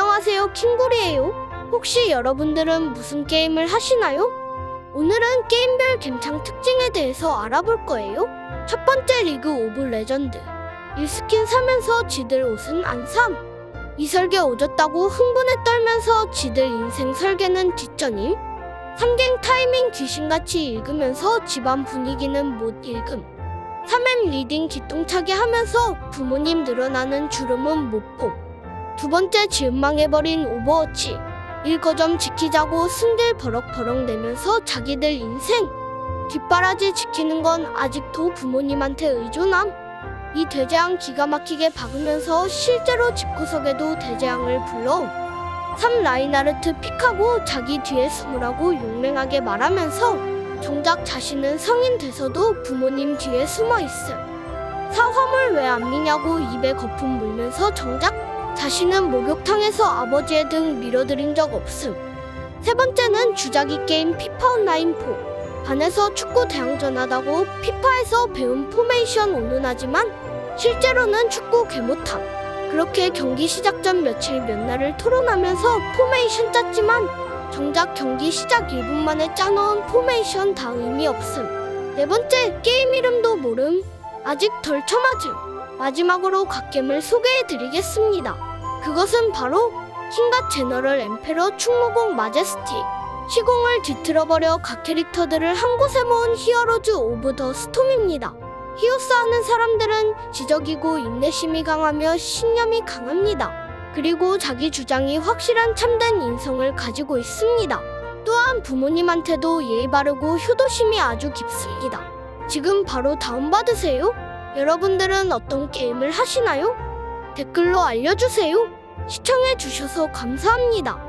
안녕하세요 킹구리예요. 혹시 여러분들은 무슨 게임을 하시나요? 오늘은 게임별 갬창 특징에 대해서 알아볼 거예요. 첫 번째 리그 오브 레전드. 1스킨 사면서 지들 옷은 안 삼. 이 설계 오졌다고 흥분에 떨면서 지들 인생 설계는 뒷전임. 3갱 타이밍 귀신같이 읽으면서 집안 분위기는 못 읽음. 3엠 리딩 기똥차게 하면서 부모님 늘어나는 주름은 못 봄. 두 번째 지은망해버린 오버워치. 1거점 지키자고 승들 버럭버럭 내면서 자기들 인생. 뒷바라지 지키는 건 아직도 부모님한테 의존함. 이 대재앙 기가 막히게 박으면서 실제로 집구석에도 대재앙을 불러. 3 라인하르트 픽하고 자기 뒤에 숨으라고 용맹하게 말하면서 정작 자신은 성인 돼서도 부모님 뒤에 숨어 있음. 사 화물 왜 안 미냐고 입에 거품 물면서 정작 자신은 목욕탕에서 아버지의 등 밀어드린 적 없음. 세 번째는 주자기 게임 피파 온라인 4. 반에서 축구 대항전하다고 피파에서 배운 포메이션 온운하지만 실제로는 축구 개못함. 그렇게 경기 시작 전 며칠 몇 날을 토론하면서 포메이션 짰지만 정작 경기 시작 1분 만에 짜놓은 포메이션 다 의미 없음. 네 번째, 게임 이름도 모름. 아직 덜 쳐맞음. 마지막으로 갓겜을 소개해 드리겠습니다. 그것은 바로 킹갓 제너럴 엠페러 충무공 마제스틱. 시공을 뒤틀어버려 각 캐릭터들을 한 곳에 모은 히어로즈 오브 더 스톰입니다. 히오스 하는 사람들은 지적이고 인내심이 강하며 신념이 강합니다. 그리고 자기 주장이 확실한 참된 인성을 가지고 있습니다. 또한 부모님한테도 예의 바르고 효도심이 아주 깊습니다. 지금 바로 다운받으세요. 여러분들은 어떤 게임을 하시나요? 댓글로 알려주세요. 시청해주셔서 감사합니다.